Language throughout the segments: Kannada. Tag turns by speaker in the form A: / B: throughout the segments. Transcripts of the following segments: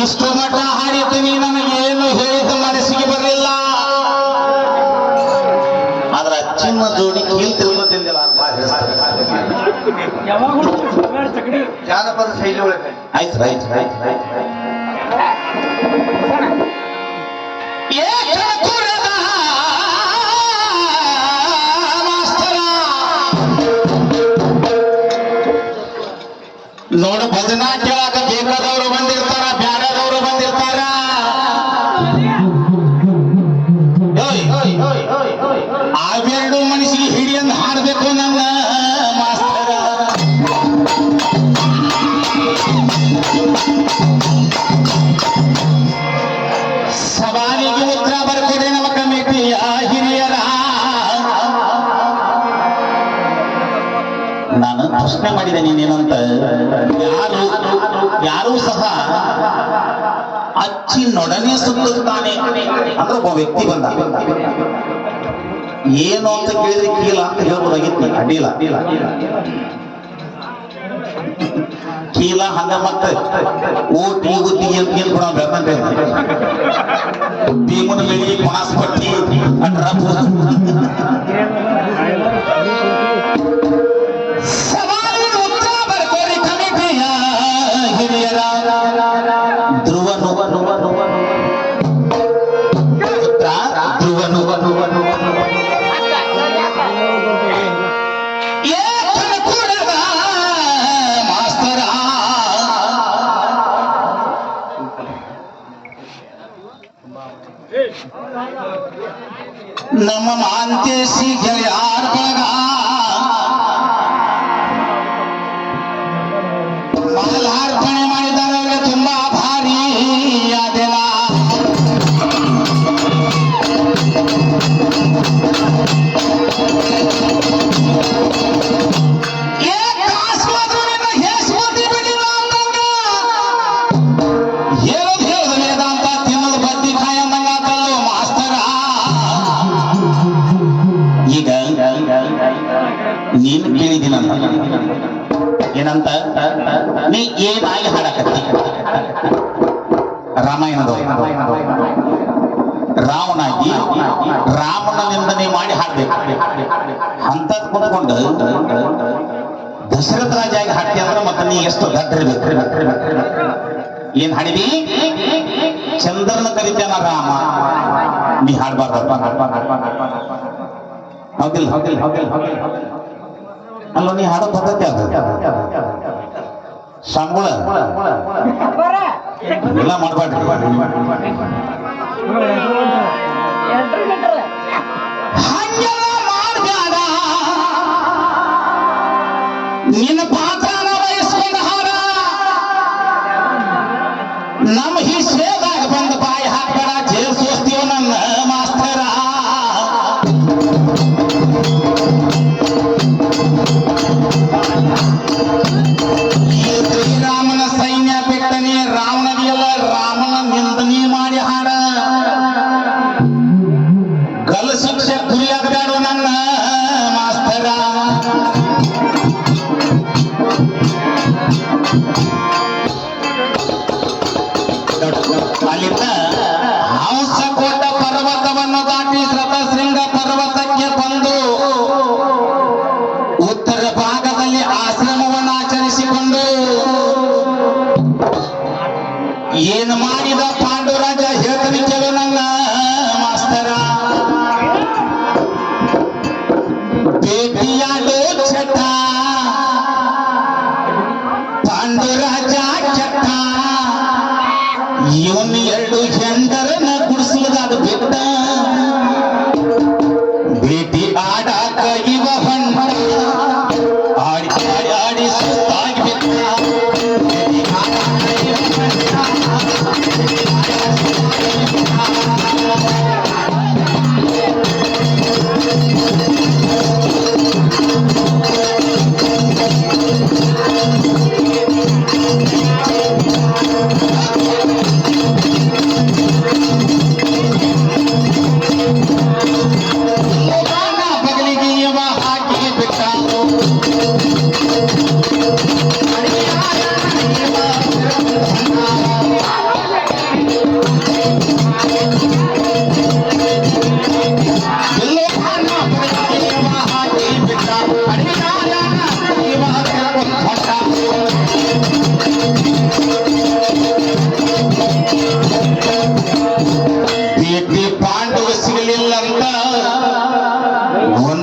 A: ಇಷ್ಟು ಮಠ ಹಾಡಿತೀನಿ ಏನು ಹೇಳಿದ ಮನಸ್ಸಿಗೆ ಬರಲಿಲ್ಲ. ಆದ್ರ ಅಚ್ಚಿಮ್ಮ ಜೋಡಿ ಕೀಲ್
B: ಚಕಡಿ
C: ಜಾನಪದ ಶೈಲಿ ಒಳಗೆ
A: ಆಯ್ತು ಆಯ್ತು ಆಯ್ತು. ನೋಡು ಭಜನಾ ಅಚ್ಚಿ ನೊಡನೆ ಸುತ್ತುತ್ತಾನೆ ಅಂದ್ರೆ ಒಬ್ಬ ವ್ಯಕ್ತಿ ಬಂದ. ಏನು ಅಂತ ಕೇಳಿದ್ರೆ ಕೀಲ ಅಂತ ಹೇಳ್ಬೋದಾಗಿತ್ತು ಅಡ್ಡಿಲ್ಲ. ಕೀಲ ಹಂಗ ಮತ್ತೆ. ಓಟಿ ಗುತ್ತಿ ಅಂತ ಏನ್ ಕೂಡ ಬೆಳ್ಕಂತ ನಮ್ಮ ಮಾಂತೇಶಿ ಗೆಳೆಯಾರ ಬಳಗ ರಾಮಾಯಣದ ರಾವಣಾಗಿ ರಾಮನ ನಿಂದನೆ ಮಾಡಿ ಹಾಡ್ಬೇಕು. ಅಂತದ್ ಕುಂತ್ಕೊಂಡು ದಶರಥ ರಾಜ ಆಗಿ ಹಾಡ್ತಿ ಅಂದ್ರೆ ಮತ್ತೆ ನೀ ಎಷ್ಟು ದಡ್ಡ ಇರ್ಬೇಕು ಏನ್ ಹಾಡಿದಿ? ಚಂದ್ರನ ಕರಿತಾನ ರಾಮ. ನೀ ಹಾಡ್ಬಾರ್ದು ಹೌದಿಲ್ಲ? ಹೌದಿಲ್ಲ? ಹೌದಿಲ್ಲ? ಹೌದಿಲ್ಲ? ಅಲ್ಲ, ನೀ ಹಾಡೋ ಪದ್ಧತಿ ಅದು ಸಂಬಳ ಎಲ್ಲ ಮಾಡ್ಬೇಡ್ರಿ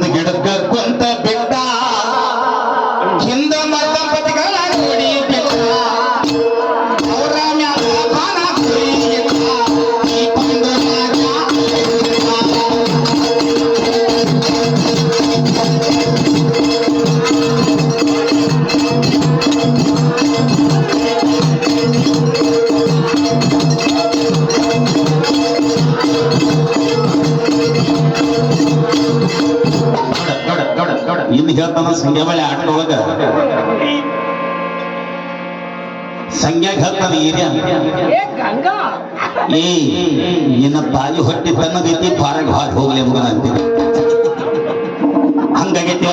A: থেকে ಸಂಖ್ಯೆ ಹೇಳ್ತಾನ ಆಟೋವಾಗ ಸಂಖ್ಯಾಗ ಹತ್ತದ ಏರಿಯಾ
B: ಏ ಗಂಗಾ.
A: ಏ ನಿನ್ನ ತಾಯಿ ಹೊಟ್ಟೆ ತನ್ನದೈತಿ ಪಾರಾಗ ಹಾಕಿ ಹೋಗ್ಲಿ ಮಗನ ಅಂತೀನಿ ಹಂಗಾಗೈತಿ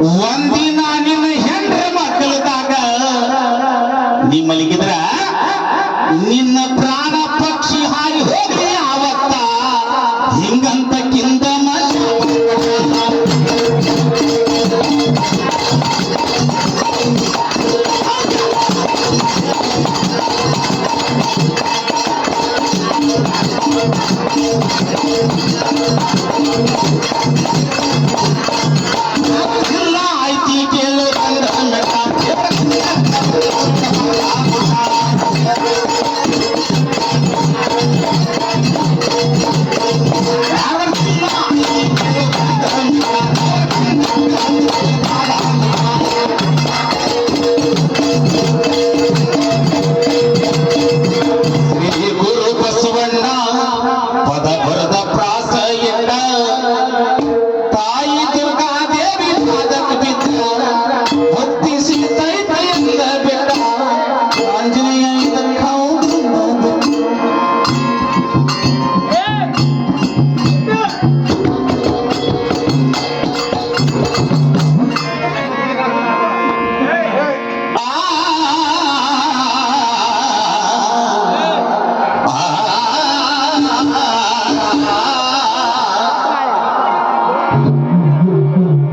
A: one